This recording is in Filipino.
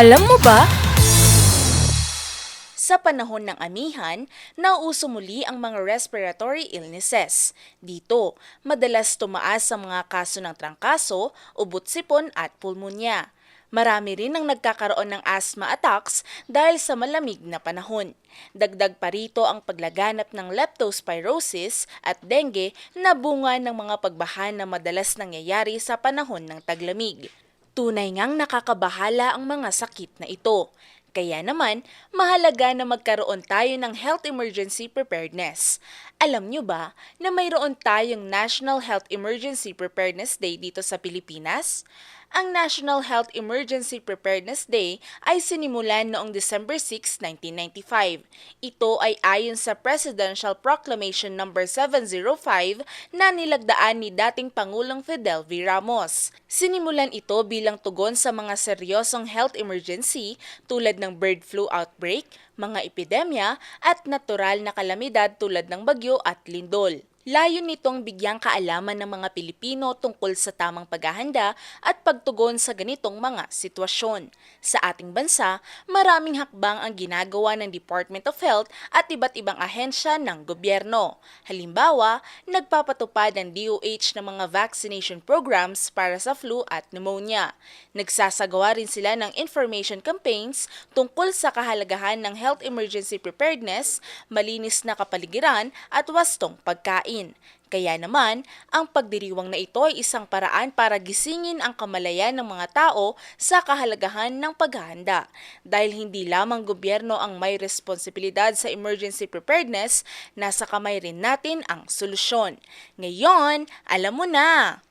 Alam mo ba? Sa panahon ng amihan, nauso muli ang mga respiratory illnesses. Dito, madalas tumaas ang mga kaso ng trangkaso, ubot-sipon at pulmonya. Marami rin ang nagkakaroon ng asthma attacks dahil sa malamig na panahon. Dagdag pa rito ang paglaganap ng leptospirosis at dengue na bunga ng mga pagbaha na madalas nangyayari sa panahon ng taglamig. Tunay ngang nakakabahala ang mga sakit na ito. Kaya naman, mahalaga na magkaroon tayo ng health emergency preparedness. Alam nyo ba na mayroon tayong National Health Emergency Preparedness Day dito sa Pilipinas? Ang National Health Emergency Preparedness Day ay sinimulan noong December 6, 1995. Ito ay ayon sa Presidential Proclamation No. 705 na nilagdaan ni dating Pangulong Fidel V. Ramos. Sinimulan ito bilang tugon sa mga seryosong health emergency tulad ng bird flu outbreak, mga epidemya at natural na kalamidad tulad ng bagyo at lindol. Layo nitong bigyang kaalaman ng mga Pilipino tungkol sa tamang paghahanda at pagtugon sa ganitong mga sitwasyon. Sa ating bansa, maraming hakbang ang ginagawa ng Department of Health at iba't ibang ahensya ng gobyerno. Halimbawa, nagpapatupad ang DOH ng mga vaccination programs para sa flu at pneumonia. Nagsasagawa rin sila ng information campaigns tungkol sa kahalagahan ng health emergency preparedness, malinis na kapaligiran at wastong pagkain. Kaya naman, ang pagdiriwang na ito ay isang paraan para gisingin ang kamalayan ng mga tao sa kahalagahan ng paghahanda. Dahil hindi lamang gobyerno ang may responsibilidad sa emergency preparedness, nasa kamay rin natin ang solusyon. Ngayon, alam mo na!